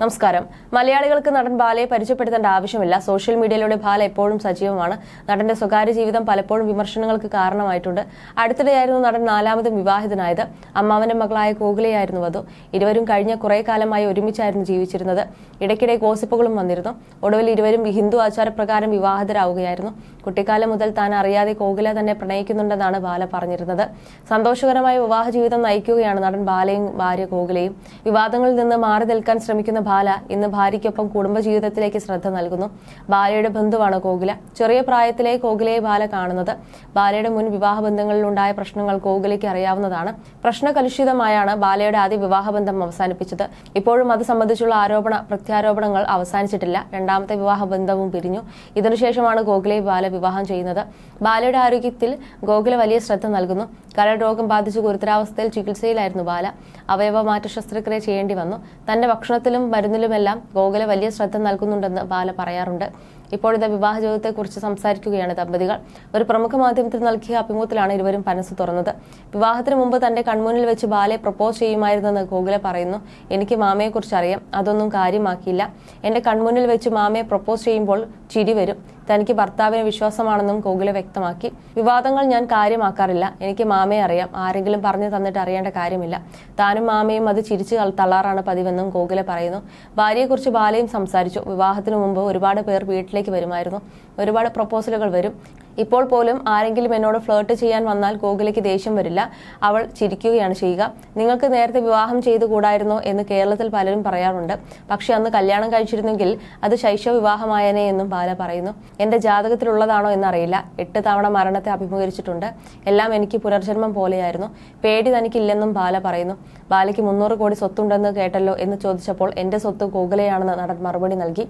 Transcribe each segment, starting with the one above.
നമസ്കാരം. മലയാളികൾക്ക് നടൻ ബാലയെ പരിചയപ്പെടുത്തേണ്ട ആവശ്യമില്ല. സോഷ്യൽ മീഡിയയിലൂടെ ബാല എപ്പോഴും സജീവമാണ്. നടന്റെ സ്വകാര്യ ജീവിതം പലപ്പോഴും വിമർശനങ്ങൾക്ക് കാരണമായിട്ടുണ്ട്. അടുത്തിടെയായിരുന്നു നടൻ നാലാമതും വിവാഹിതനായത്. അമ്മാവന്റെ മകളായ കോകിലയായിരുന്നു വധു. ഇരുവരും കഴിഞ്ഞ കുറെ കാലമായി ഒരുമിച്ചായിരുന്നു ജീവിച്ചിരുന്നത്. ഇടയ്ക്കിടെ ഗോസിപ്പുകളും വന്നിരുന്നു. ഒടുവിൽ ഇരുവരും ഹിന്ദു ആചാരപ്രകാരം വിവാഹിതരാവുകയായിരുന്നു. കുട്ടിക്കാലം മുതൽ താൻ അറിയാതെ കോകുല തന്നെ പ്രണയിക്കുന്നുണ്ടെന്നാണ് ബാല പറഞ്ഞിരുന്നത്. സന്തോഷകരമായ വിവാഹ ജീവിതം നയിക്കുകയാണ് നടൻ ബാലയും ഭാര്യ കോകുലയും. വിവാദങ്ങളിൽ നിന്ന് മാറി നിൽക്കാൻ ശ്രമിക്കുന്ന ബാല ഇന്ന് ഭാര്യയ്ക്കൊപ്പം കുടുംബജീവിതത്തിലേക്ക് ശ്രദ്ധ നൽകുന്നു. ബാലയുടെ ബന്ധുവാണ് കോകില. ചെറിയ പ്രായത്തിലെ കോകിലയെ ബാല കാണുന്നത്. ബാലയുടെ മുൻ വിവാഹ ബന്ധങ്ങളിലുണ്ടായ പ്രശ്നങ്ങൾ കോകിലയ്ക്ക് അറിയാവുന്നതാണ്. പ്രശ്നകലുഷിതമായാണ് ബാലയുടെ ആദ്യ വിവാഹബന്ധം അവസാനിപ്പിച്ചത്. ഇപ്പോഴും അത് സംബന്ധിച്ചുള്ള ആരോപണ പ്രത്യാരോപണങ്ങൾ അവസാനിച്ചിട്ടില്ല. രണ്ടാമത്തെ വിവാഹ ബന്ധവും പിരിഞ്ഞു. ഇതിനുശേഷമാണ് ഗോകുലയെ ബാല വിവാഹം ചെയ്യുന്നത്. ബാലയുടെ ആരോഗ്യത്തിൽ ഗോകുല വലിയ ശ്രദ്ധ നൽകുന്നു. കരൾ രോഗം ബാധിച്ച് ഗുരുതരാവസ്ഥയിൽ ചികിത്സയിലായിരുന്നു ബാല. അവയവ മാറ്റ ശസ്ത്രക്രിയ ചെയ്യേണ്ടി വന്നു. തന്റെ ഭക്ഷണത്തിലും മരുന്നിലുമെല്ലാം ഗോകുല വലിയ ശ്രദ്ധ നൽകുന്നുണ്ടെന്ന് ബാല പറയാറുണ്ട്. ഇപ്പോഴത്തെ വിവാഹ ജീവിതത്തെക്കുറിച്ച് സംസാരിക്കുകയാണ് ദമ്പതികൾ. ഒരു പ്രമുഖ മാധ്യമത്തിൽ നൽകിയ അഭിമുഖത്തിലാണ് ഇരുവരും മനസ്സ് തുറന്നത്. വിവാഹത്തിന് മുമ്പ് തന്റെ കൺമുന്നിൽ വെച്ച് ബാലയെ പ്രപ്പോസ് ചെയ്യുമായിരുന്നെന്ന് ഗോകുല പറയുന്നു. എനിക്ക് മാമയെക്കുറിച്ച് അറിയാം. അതൊന്നും കാര്യമാക്കിയില്ല. എന്റെ കൺമുന്നിൽ വെച്ച് മാമയെ പ്രപ്പോസ് ചെയ്യുമ്പോൾ ചിരി വരും. തനിക്ക് ഭർത്താവിന് വിശ്വാസമാണെന്നും ഗോകുല വ്യക്തമാക്കി. വിവാദങ്ങൾ ഞാൻ കാര്യമാക്കാറില്ല. എനിക്ക് മാമയെ അറിയാം. ആരെങ്കിലും പറഞ്ഞു തന്നിട്ട് അറിയേണ്ട കാര്യമില്ല. താനും മാമയും അത് ചിരിച്ചു തള്ളാറാണ് പതിവെന്നും ഗോകുല പറയുന്നു. ഭാര്യയെക്കുറിച്ച് ബാലയും സംസാരിച്ചു. വിവാഹത്തിന് മുമ്പ് ഒരുപാട് പേർ വീട്ടിലേക്ക് വരുമായിരുന്നു. ഒരുപാട് പ്രപ്പോസലുകൾ വരും. ഇപ്പോൾ പോലും ആരെങ്കിലും എന്നോട് ഫ്ലേർട്ട് ചെയ്യാൻ വന്നാൽ ഗോകുലയ്ക്ക് ദേഷ്യം വരില്ല. അവൾ ചിരിക്കുകയാണ് ചെയ്യുക. നിങ്ങൾക്ക് നേരത്തെ വിവാഹം ചെയ്തു കൂടായിരുന്നോ എന്ന് കേരളത്തിൽ പലരും പറയാറുണ്ട്. പക്ഷെ അന്ന് കല്യാണം കഴിച്ചിരുന്നെങ്കിൽ അത് ശൈശവ വിവാഹമായനെ എന്നും ബാല പറയുന്നു. എന്റെ ജാതകത്തിലുള്ളതാണോ എന്നറിയില്ല. എട്ട് തവണ മരണത്തെ അഭിമുഖീകരിച്ചിട്ടുണ്ട്. എല്ലാം എനിക്ക് പുനർജന്മം പോലെയായിരുന്നു. പേടി തനിക്കില്ലെന്നും ബാല പറയുന്നു. ബാലയ്ക്ക് മുന്നൂറ് കോടി സ്വത്തുണ്ടെന്ന് കേട്ടല്ലോ എന്ന് ചോദിച്ചപ്പോൾ എന്റെ സ്വത്ത് ഗോകുലയാണെന്ന് നടൻ മറുപടി നൽകി.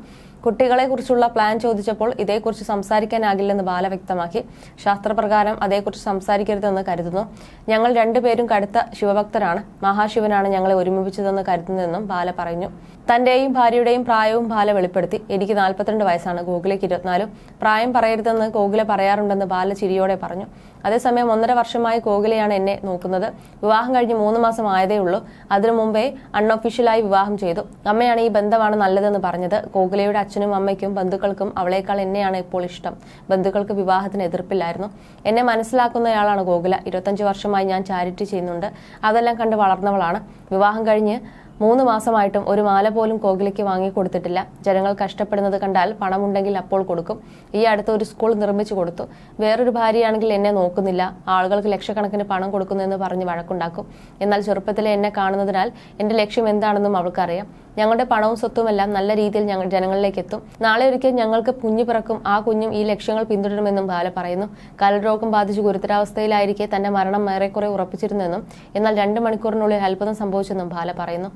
കുട്ടികളെക്കുറിച്ചുള്ള പ്ലാൻ ചോദിച്ചപ്പോൾ ഇതേക്കുറിച്ച് സംസാരിക്കാനാകില്ലെന്ന് ബാല വ്യക്തമാക്കി. ശാസ്ത്രപ്രകാരം അതേക്കുറിച്ച് സംസാരിക്കരുതെന്ന് കരുതുന്നു. ഞങ്ങൾ രണ്ടുപേരും കടുത്ത ശിവഭക്തരാണ്. മഹാശിവനാണ് ഞങ്ങളെ ഒരുമിപ്പിച്ചതെന്ന് കരുതുന്നതെന്നും ബാല പറഞ്ഞു. തന്റെയും ഭാര്യയുടെയും പ്രായവും ബാല വെളിപ്പെടുത്തി. എനിക്ക് നാൽപ്പത്തിരണ്ട് വയസ്സാണ്. ഗോകുലയ്ക്ക് ഇരുപത്തിനാലും. പ്രായം പറയരുതെന്ന് ഗോകുല പറയാറുണ്ടെന്ന് ബാല ചിരിയോടെ പറഞ്ഞു. അതേസമയം ഒന്നര വർഷമായി കോകിലയാണ് എന്നെ നോക്കുന്നത്. വിവാഹം കഴിഞ്ഞ് മൂന്ന് മാസം ആയതേ ഉള്ളൂ. അതിനു മുമ്പേ അൺഒഫീഷ്യലായി വിവാഹം ചെയ്തു. അമ്മയാണ് ഈ ബന്ധമാണ് നല്ലതെന്ന് പറഞ്ഞത്. കോകിലയുടെ അച്ഛനും അമ്മയ്ക്കും ബന്ധുക്കൾക്കും അവളേക്കാൾ എന്നെയാണ് ഇപ്പോൾ ഇഷ്ടം. ബന്ധുക്കൾക്ക് വിവാഹത്തിന് എതിർപ്പില്ലായിരുന്നു. എന്നെ മനസ്സിലാക്കുന്നയാളാണ് ഗോകുല. ഇരുപത്തഞ്ച് വർഷമായി ഞാൻ ചാരിറ്റി ചെയ്യുന്നുണ്ട്. അതെല്ലാം കണ്ട് വളർന്നവളാണ്. വിവാഹം കഴിഞ്ഞ് മൂന്ന് മാസമായിട്ടും ഒരു മാല പോലും കോകിലയ്ക്ക് വാങ്ങിക്കൊടുത്തിട്ടില്ല ജനങ്ങൾ കഷ്ടപ്പെടുന്നത് കണ്ടാൽ പണമുണ്ടെങ്കിൽ അപ്പോൾ കൊടുക്കും. ഈ അടുത്ത് ഒരു സ്കൂൾ നിർമ്മിച്ചു കൊടുത്തു. വേറൊരു ഭാര്യയാണെങ്കിൽ എന്നെ നോക്കുന്നില്ല. ആളുകൾക്ക് ലക്ഷക്കണക്കിന് പണം കൊടുക്കുന്നതെന്ന് പറഞ്ഞ് വഴക്കുണ്ടാക്കും. എന്നാൽ ചെറുപ്പത്തിലെ എന്നെ കാണുന്നതിനാൽ എന്റെ ലക്ഷ്യം എന്താണെന്നും അവൾക്കറിയാം. ഞങ്ങളുടെ പണവും സ്വത്തുമെല്ലാം നല്ല രീതിയിൽ ഞങ്ങൾ ജനങ്ങളിലേക്ക് എത്തും. നാളെ ഒരിക്കൽ ഞങ്ങൾക്ക് കുഞ്ഞു പിറക്കും. ആ കുഞ്ഞും ഈ ലക്ഷ്യങ്ങൾ പിന്തുടരുമെന്നും ബാല പറയുന്നു. കലരോഗം ബാധിച്ച് ഗുരുതരാവസ്ഥയിലായിരിക്കെ തന്റെ മരണം ഏറെക്കുറെ ഉറപ്പിച്ചിരുന്നെന്നും എന്നാൽ രണ്ട് മണിക്കൂറിനുള്ളിൽ അത്ഭുതം സംഭവിച്ചെന്നും ബാല പറയുന്നു.